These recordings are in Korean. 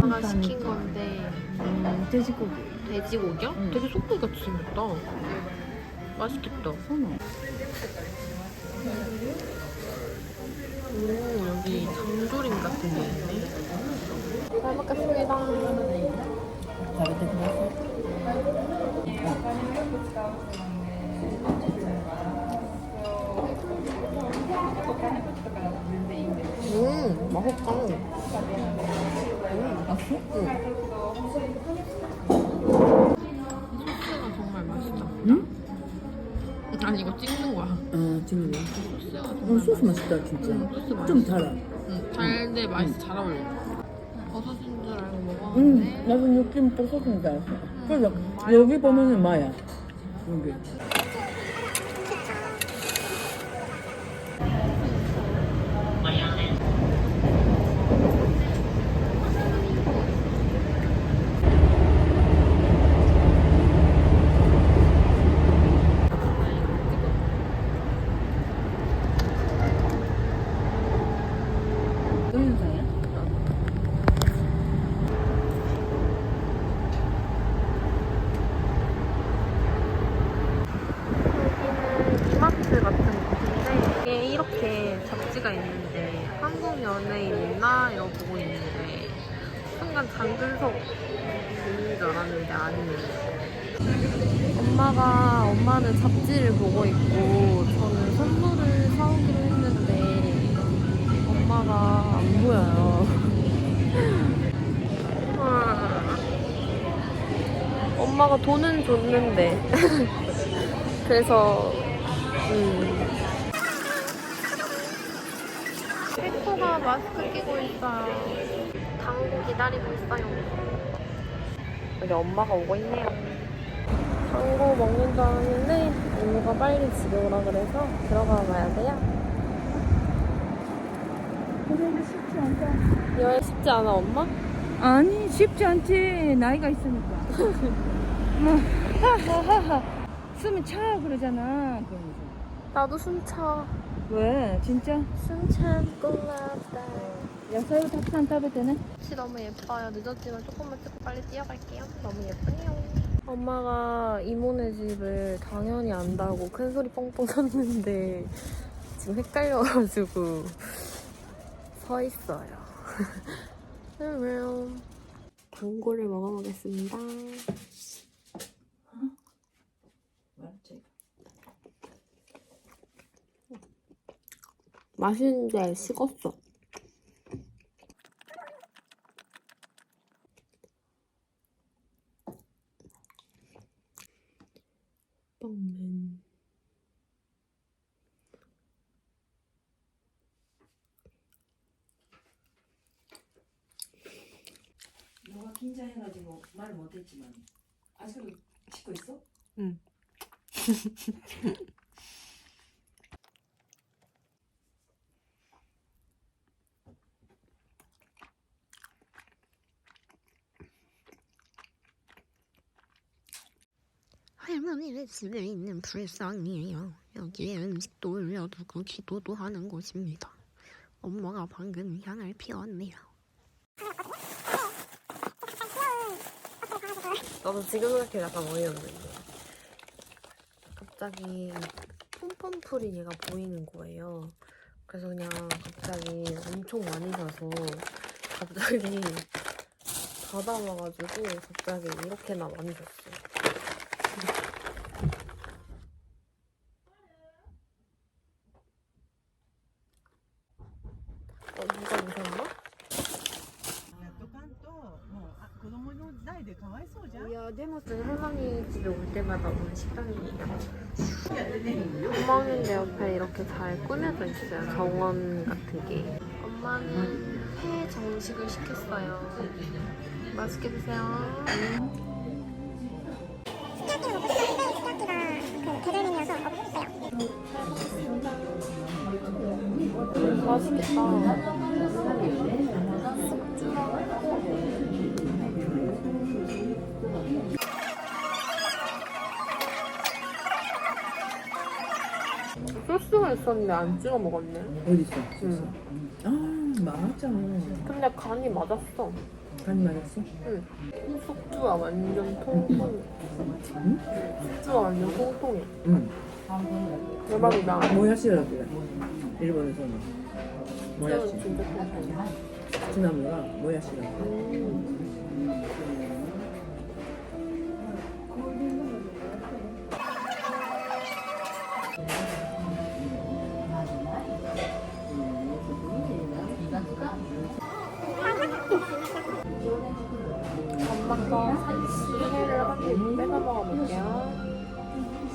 하나 시킨 건데 음, 돼지고기. 돼지고기야? 응. 되게 소고기 같이 생겼다. 맛있겠다. 선호. 오 여기 장조림 같은 게 있네. 잘 먹겠습니다. 잘했다, 그랬어. 음 맛있다. 맛있어? 소스가 정말 맛있다. 응? 아니 이거 찍는 거야. 아, 지금 소스가 어, 정말 소스 맛있다, 진짜. 응, 소스 맛있어. 좀 달아. 응, 달데 맛있어 잘 어울려. 버섯인 줄 알고 응, 먹었는데 나도 느낌 또 소스인 줄 알았어. 그래서 여기 보면은 마야. 여기. 동영상이야? 여기는 이마트 같은 곳인데 이게 이렇게 잡지가 있는데 한국 연예인 있나 이러고 보고 있는데 순간 장근석 있는 줄 알았는데 아니네 엄마가 엄마는 잡지를 보고 있고 저는 선물을 사오기로 했는데 엄마가 안 보여요 엄마가 돈은 줬는데 그래서 음. 페코가 마스크 끼고 있어요. 당구 기다리고 있어요. 여기 엄마가 오고 있네요. 당구 먹는 줄 알았는데 이모가 빨리 집에 오라 그래서 들어가 봐야 돼요. 그래도 쉽지 않다. 여행 쉽지 않아 엄마? 아니, 쉽지 않지. 나이가 있으니까. 뭐, 하하하하. 숨이 차 그러잖아. 그러면서. 나도 숨차. 왜? 진짜? 숨 참고 왔다. 야사유 닭산 따도 되네? 빛이 너무 예뻐요. 늦었지만 조금만 찍고 빨리 뛰어갈게요. 너무 예쁘네요. 엄마가 이모네 집을 당연히 안다고 큰 소리 뻥뻥 쳤는데 지금 헷갈려가지고 서 있어요. 당고를 먹어보겠습니다. 맞지. 맛있는데 식었어. 빵맨. 너가 긴장해가지고 말 못했지만 아직도 씻고 있어? 응. 할머니네 집에 있는 불상이에요. 여기에 음식도 올려두고 기도도 하는 곳입니다. 엄마가 방금 향을 피웠네요. 나도 지금 생각해 약간 어이없는데 갑자기 폼폼풀이 얘가 보이는 거예요 그래서 그냥 갑자기 엄청 많이 사서 갑자기 다 담아가지고 갑자기 이렇게나 많이 줬어 식당이에요. 엄마는 내 옆에 이렇게 잘 꾸며져 있어요. 정원 같은 게. 엄마는 회 정식을 시켰어요. 맛있게 드세요. 맛있겠다. 소스가 있었는데 안 찍어 먹었네. 어디 있어? 응. 아 많았잖아. 근데 간이 맞았어. 간이 맞았어? 응. 숙주가 완전 통통. 응? 숙주가 완전 통통해. 응. 대박이다. 모야시라고 그래. 일본에서는 숙주는 모야시. 진짜 통통해. 지나무가 모야시라고. 음. 엄마가 회를 한입 빼서 먹어볼게요. 음.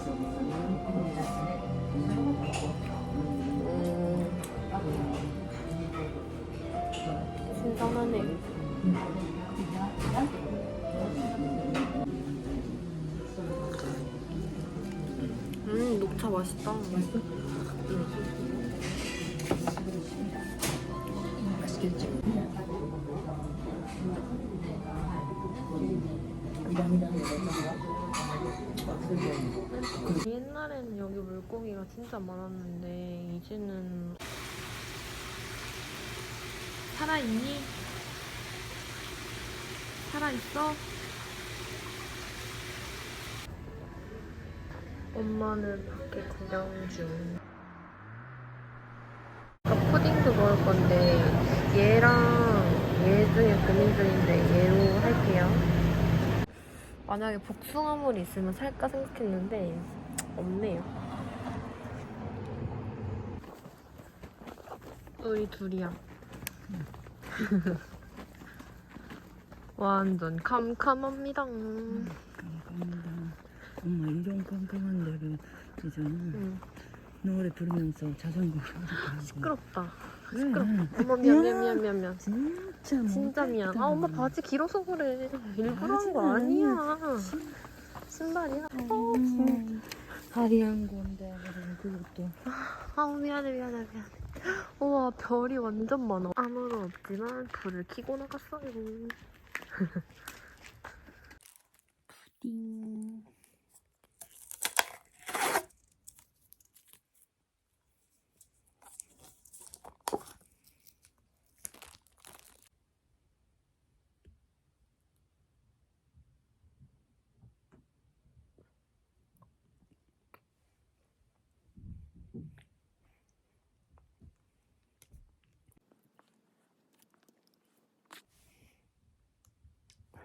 신선하네. 음, 녹차 맛있다. 맛있어? 옛날에는 여기 물고기가 진짜 많았는데 이제는 살아있니? 살아있어? 엄마는 밖에 구경 중. 푸딩도 먹을 건데 얘랑 얘 중에 고민 중인데 얘로 할게요. 만약에 복숭아물이 있으면 살까 생각했는데 없네요. 우리 둘이야. 완전 캄캄합니다. 엄마 이런 깜깜한 데를 이제는 응. 노래 부르면서 자전거를 시끄럽다. 그래. 시끄럽다. 어머 미안 미안 미안 미안 미안. 진짜 뭐 진짜 미안. 아 엄마 바지 길어서 그래. 일부러 한 거 아니야. 신발이야. 어, 음, 다리 한 건데 그리고 그것도 아 미안해 미안해 미안해. 우와 별이 완전 많아. 아무도 없지만 불을 켜고 나갔어요. 푸딩.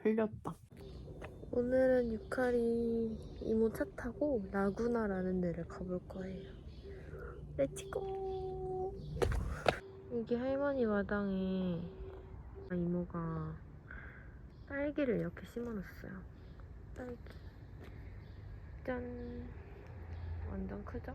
흘렸다. 오늘은 유카리 이모 차 타고 라구나라는 데를 가볼 거예요. 렛츠고! 여기 할머니 마당에 이모가 딸기를 이렇게 심어놨어요. 딸기. 짠. 완전 크죠?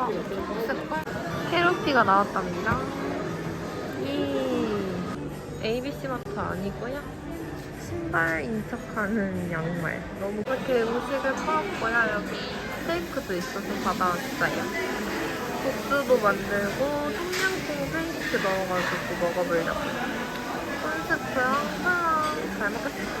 아, 색깔? 캐로티가 나왔답니다 이 ABC 마트 아니고요 신발인 척하는 양말. 너무 이렇게 음식을 팔았고요. 여기 스테이크도 있어서 받아왔어요. 국수도 만들고 청양고추 샌드위치 넣어가지고 먹어보려고. 콘스프랑 사랑 잘 먹겠습니다.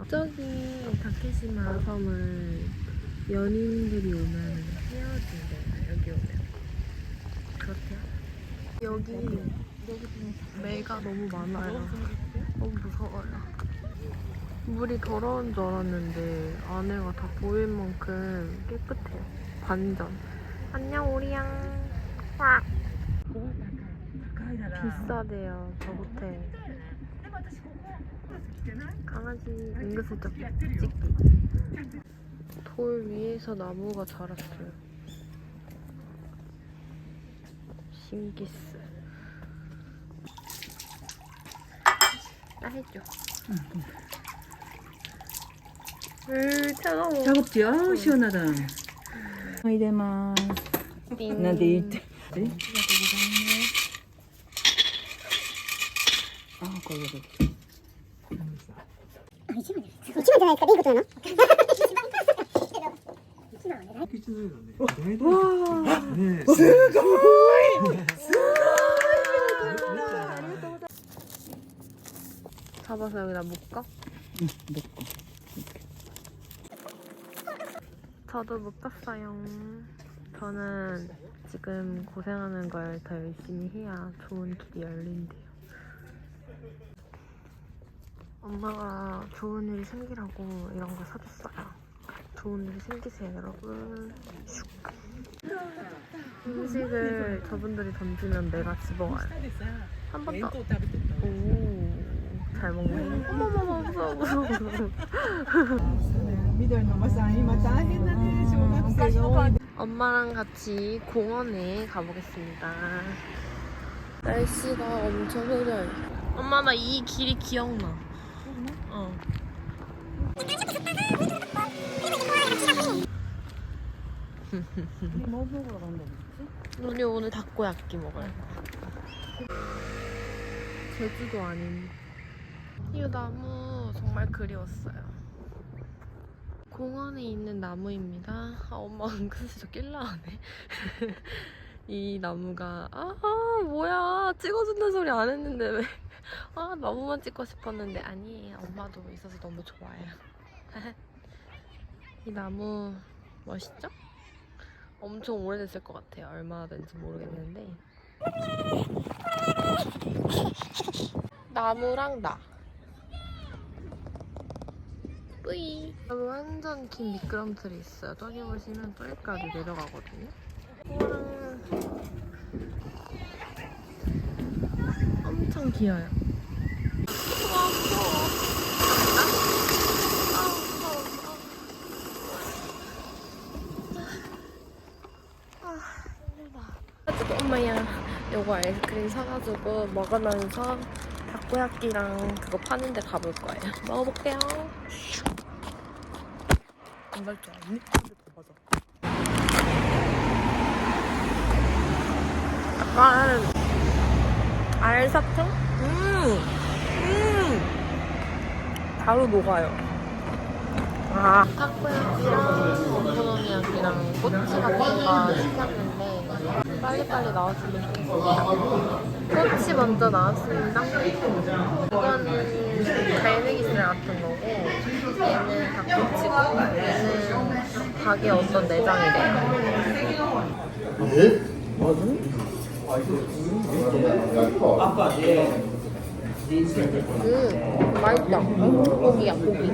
아, 저기 다케시마 섬을 연인들이 오면 헤어진대요. 여기 오면. 그렇대요. 여기 개가 너무 많아요. 너무 무서워요. 물이 더러운 줄 알았는데 안에가 다 보일 만큼 깨끗해요. 반전. 안녕 오리양. 와. 비싸대요 저 호텔. 강아지 은근슬쩍 찍기. 돌 위에서 나무가 자랐어요. 신기스. 나 해줘 응. 으 차가워. 차갑지? 아 시원하다. 아이들만, 나 내일 때아 거기 거기 じゃないですか。いいことなの？ねす 잡아서 여기다 묶어? 응, 먹고. 저도 묶었어요. 저는 지금 고생하는 걸 더 열심히 해야 좋은 길이 열린대요. 엄마가 좋은 일이 생기라고 이런 거 사줬어요. 좋은 일이 생기세요, 여러분. 슉. 음식을 저분들이 던지면 내가 집어와요. 한 번 더. 오, 잘 먹네. 어머머머, 무서워, 무서워, 무서워. 緑のおばさん今大変だね小学生が多い 엄마랑 같이 공원에 가보겠습니다. 날씨가 엄청 흐려요. 엄마 나 이 길이 기억나. 어. 뭐 먹으러 간다 우리 오늘 닭고야끼 먹어요. 제주도 아닌. 이 나무 정말 그리웠어요. 공원에 있는 나무입니다. 아, 엄마 은근슬쩍 낄라하네. 이 나무가 아 뭐야 찍어준다는 소리 안 했는데 왜? 아 나무만 찍고 싶었는데 아니에요. 엄마도 있어서 너무 좋아요. 이 나무 멋있죠? 엄청 오래됐을 것 같아요. 얼마나 된지 모르겠는데. 나무랑 나. 뿌이. 완전 긴 미끄럼틀이 있어요. 저기 보시면 저기까지 내려가거든요. 우와. 엄청 엄마야 요거 아이스크림 사가지고 먹으면서 닭고야끼랑 그거 파는 데 가볼 거예요. 먹어볼게요. 안갈줄 알았니? 약간 알사탕? 음, 음, 바로 녹아요. 아, 타코야끼랑 오코노미야끼랑 꼬치 같은 거 시켰는데 빨리빨리 나왔으면 좋겠어요. 꼬치 먼저 나왔습니다. 이거는 갈매기살 같은 거고 얘는 닭꼬치고 얘는 닭의 어떤 내장이래요. 음, 맛있다. 고기야, 고기.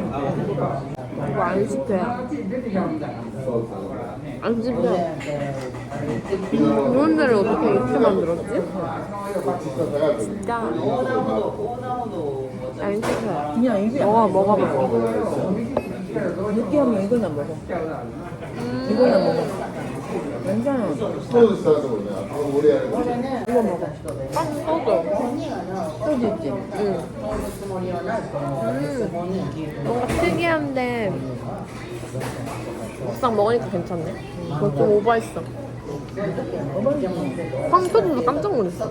이거 안 씹혀요. 안 씹혀. 이런 데를 어떻게 이렇게 만들었지? 진짜 안 씹혀요. 그냥 입에 먹어, 먹어봐. 느끼하면 이거나 먹어. 음. 이거나 먹어. 괜찮아. 이거 먹어. 빵 써줘. 소주 있지? 응. 음, 뭔가 특이한데 막상 먹으니까 괜찮네. 좀 오버했어. 빵 터져서 깜짝 놀랐어.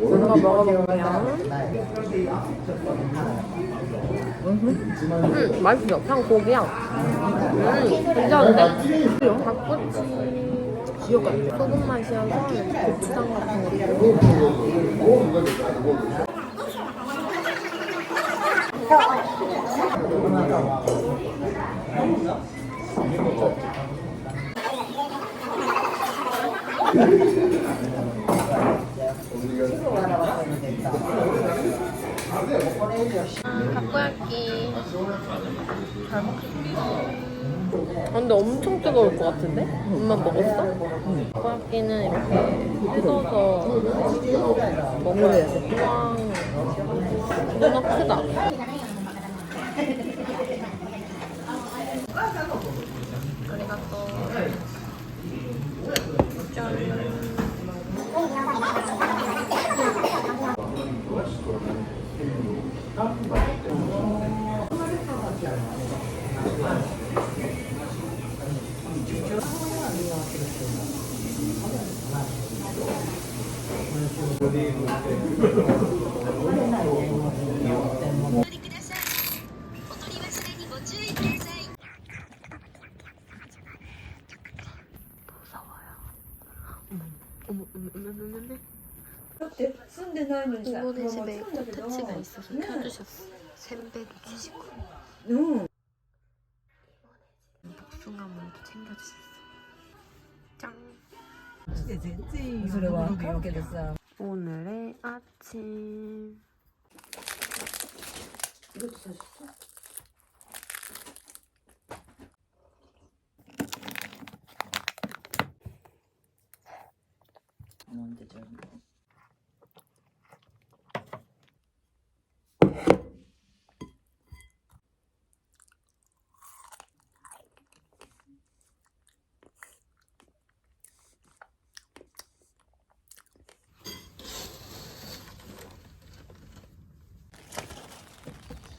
이거 먹어볼게요. 음, 맛있어. 그냥 고기야. 음, 괜찮은데? 닭꼬치. 같아. 소금 맛이어서 고추장 같은 것도. 먹겠다. 아, 근데 엄청 뜨거울 것 같은데? 엄마 먹었어? 타코야끼는 이렇게 뜯어서 먹어야 돼. 우와. 누나 크다. 아리가또. 이모네 もう 집에 住んだけど 코트치가 있어서 켜주셨어. 샌베도 주시고 응 복숭아물도 챙겨주셨어. 짱. して全然いいそれはわかるけどさ 오늘의 아침. 이것도 사셨어? 뭔데 좀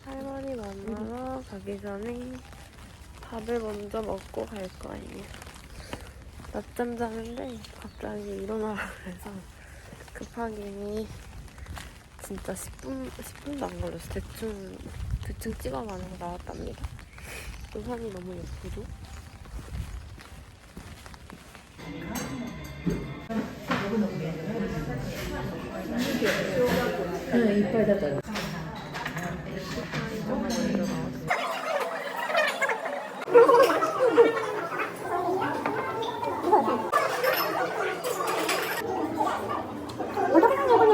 할머니 가기 전에 밥을 먼저 먹고 갈 거예요. 낮잠 자는데 갑자기 일어나라 그래서 급하게 진짜 10분, 10분도 안 걸렸어. 대충, 대충 찍어가는 거 나왔답니다. 우산이 너무 예쁘죠? 응 이빨 닫아요 あ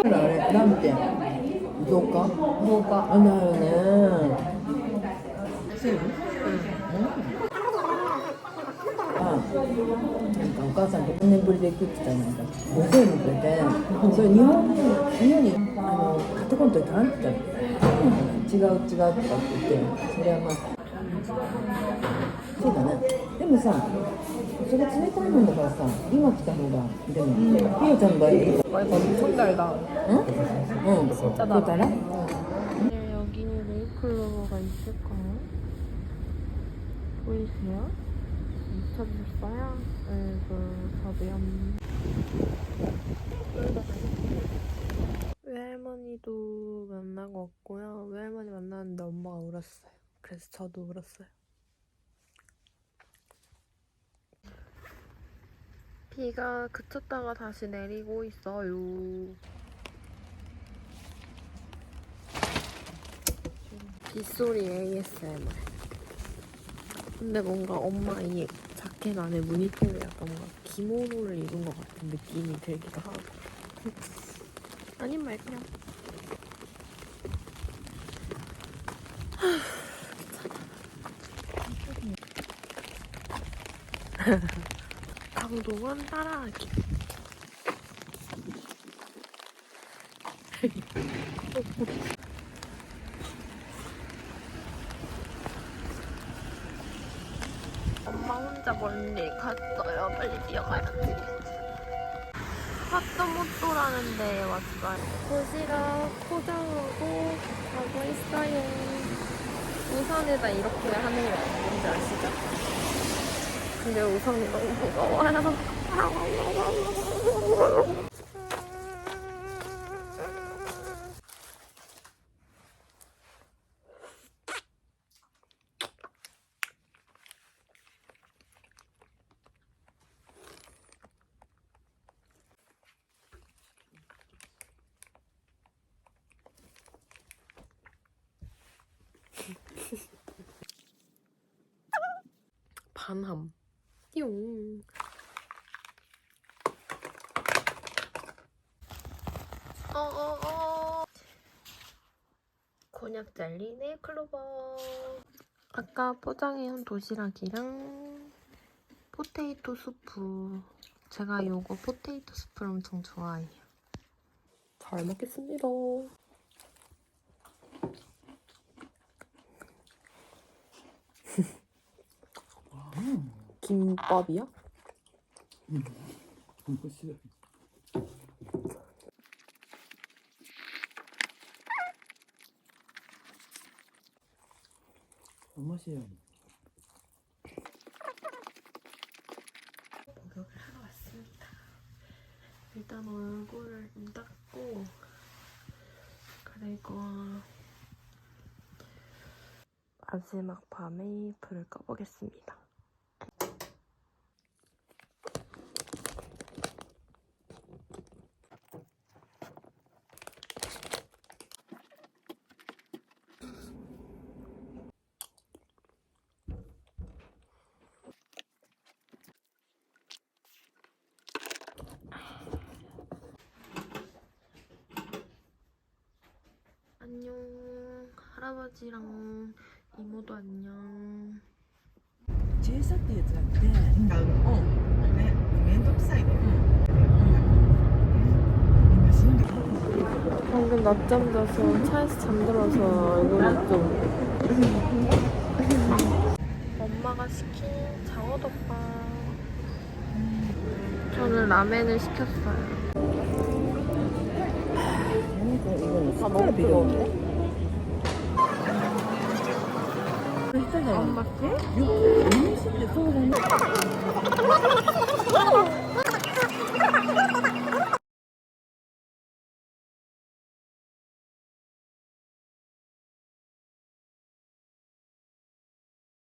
れなんうかどうかあなんかお母さんと何年ぶりで食ってたなんか50円もくれてそれ日本日本にあの買ってこんとかん違う違うとかって言ってそれはまあもさそれ冷たいもんだからさ今来た方がでもひよちゃんの場合いい 엄청 달다. 응? 응 진짜 달아? 네, 여기는 네이클로버가 있을까요? 보이세요? 미쳐주셨어요? 아이고, 저도요. 외할머니도 만나고 왔고요. 외할머니 만났는데 엄마가 울었어요. 그래서 저도 울었어요. 비가 그쳤다가 다시 내리고 있어요. 빗소리 ASMR. 근데 뭔가 엄마 이 자켓 안에 무늬통에 약간 뭔가 기모노를 입은 것 같은 느낌이 들기도 하고. 아닌 말 그냥. 강동원 따라하기. 엄마 혼자 멀리 갔어요. 빨리 뛰어가야 돼. 하트모토라는 데에 왔어요. 도시락 포장하고 가고 있어요. 우산에다 이렇게 하는 거 뭔지 아시죠? 근데 우산이 너무 무거워요. 반함. 띠용. 어어어. 곤약 젤리 네 클로버. 아까 포장해온 도시락이랑 포테이토 수프. 제가 요거 포테이토 수프를 엄청 좋아해요. 잘 먹겠습니다. 김밥이야? 맛이에요. 목욕을 하러 왔습니다. 일단 얼굴을 좀 닦고 그리고 마지막 밤에 불을 꺼보겠습니다. 안녕 찌랑 이모도 안녕. 제사 때 여자한테. 응. 어. 네. 면도사이고 방금 낮잠 자서 차에서 잠들어서 이거는 좀 엄마가 시킨 장어덮밥 저는 라멘을 시켰어요 아 너무 뜨거운데? 했잖아요. 안 맞게? 음식인데 소금.